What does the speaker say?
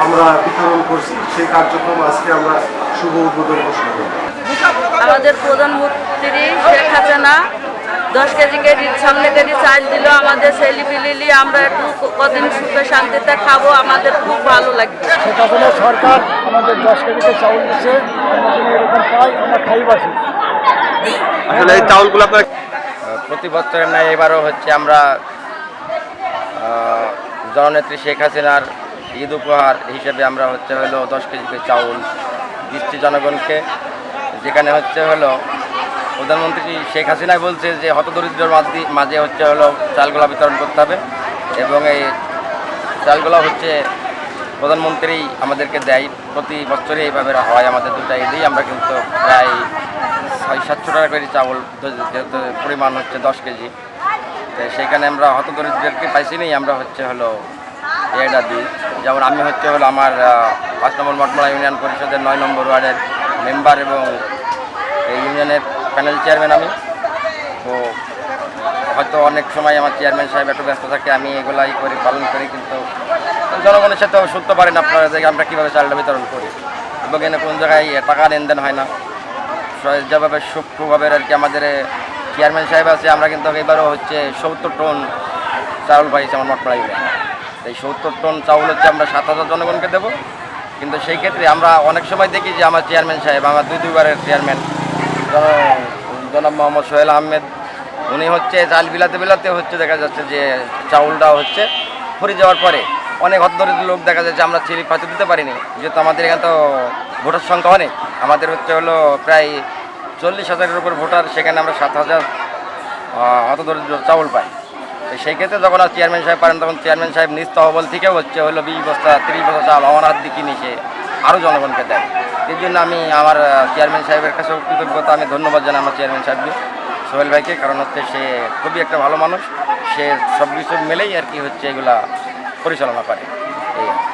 আমরা বিতরণ করছি সেই কার্যক্রম আজকে আমরা শুভ উদ্বোধন ঘোষণা করি আমাদের প্রধানমন্ত্রী শেখ হাসিনা দশ কেজি কেজি সামনে কেজি চাল দিল আমাদের ছেলে পিলিলি আমরা একটু কদিন সুখে শান্তিতে খাব আমাদের খুব ভালো লাগবে। শেখ হাসিনা সরকার আমাদের দশ কেজিতে চাউল দিচ্ছে এরকম পাই আমরা খাইবাসি আসলে এই চাউলগুলো আপনার প্রতি বছরের ন্যায় এবারও হচ্ছে আমরা জননেত্রী শেখ হাসিনার ঈদ উপহার হিসেবে আমরা হচ্ছে হলো দশ কেজি করে চাউল দিচ্ছি জনগণকে। যেখানে হচ্ছে হলো প্রধানমন্ত্রী শেখ হাসিনাই বলছে যে হতদরিদ্রের মাঝে মাঝে হচ্ছে হলো চালগুলা বিতরণ করতে হবে এবং এই চালগুলো হচ্ছে প্রধানমন্ত্রী আমাদেরকে দেয়। প্রতি বছরই এইভাবে হয়, আমাদের দুটা ঈদেই আমরা কিন্তু প্রায় ছয়, সাতশো টাকা করে চাউল যেহেতু পরিমাণ হচ্ছে দশ কেজি। তো সেখানে আমরা হতদরিদ্রদেরকে পাইছি নেই, আমরা হচ্ছে হলো এটা দিই। যেমন আমি হচ্ছে হলো আমার পাঁচ নম্বর মঠমালা ইউনিয়ন পরিষদের নয় নম্বর ওয়ার্ডের মেম্বার এবং এই ইউনিয়নের প্যানেল চেয়ারম্যান আমি। তো হয়তো অনেক সময় আমার চেয়ারম্যান সাহেব একটু ব্যস্ত থাকে, আমি এগুলাই করি পালন করি কিন্তু জনগণের সাথে শুনতে পারেন আপনারা যে আমরা কীভাবে চালটা বিতরণ করি। এবং এখানে কোন জায়গায় টাকা লেনদেন হয় না। যেভাবে সূক্ষ্মভাবে আর কি আমাদের চেয়ারম্যান সাহেব আছে, আমরা কিন্তু এবারও হচ্ছে সত্তর টন চাউল পাইছি আমার মঠপাড়া ইউনিয়ন। এই সত্তর টন চাউল হচ্ছে আমরা সাত হাজার জনগণকে দেবো। কিন্তু সেই ক্ষেত্রে আমরা অনেক সময় দেখি যে আমার চেয়ারম্যান সাহেব, আমার দুই দুইবারের চেয়ারম্যান জনাব মোহাম্মদ সোহেল আহমেদ, উনি হচ্ছে চাল বিলাতে বিলাতে হচ্ছে দেখা যাচ্ছে যে চাউলটা হচ্ছে ফুরে যাওয়ার পরে অনেক হতদরিদ্র লোক দেখা যাচ্ছে আমরা চিলি হয়তো দিতে পারিনি। যেহেতু আমাদের এখানে তো ভোটার সংখ্যা অনেক, আমাদের হচ্ছে হলো প্রায় চল্লিশ হাজারের উপর ভোটার, সেখানে আমরা সাত হাজার হতদরিদ্র চাউল পাই। সেই ক্ষেত্রে যখন আর চেয়ারম্যান সাহেব পারেন, তখন চেয়ারম্যান সাহেব নিজ তহবল থেকে হচ্ছে, হলো বিশ বস্তা, তিরিশ বস্তা চাল অনার দিকে সে আরও জনগণকে দেয়। এর জন্য আমি আমার চেয়ারম্যান সাহেবের কাছেও কৃতজ্ঞতা, আমি ধন্যবাদ জানাই আমার চেয়ারম্যান সাহেবকে, সোহেল ভাইকে, কারণ হচ্ছে সে খুবই একটা ভালো মানুষ। সে সব কিছু মেলেই আর কি হচ্ছে এগুলা পরিচালনা করে। এই।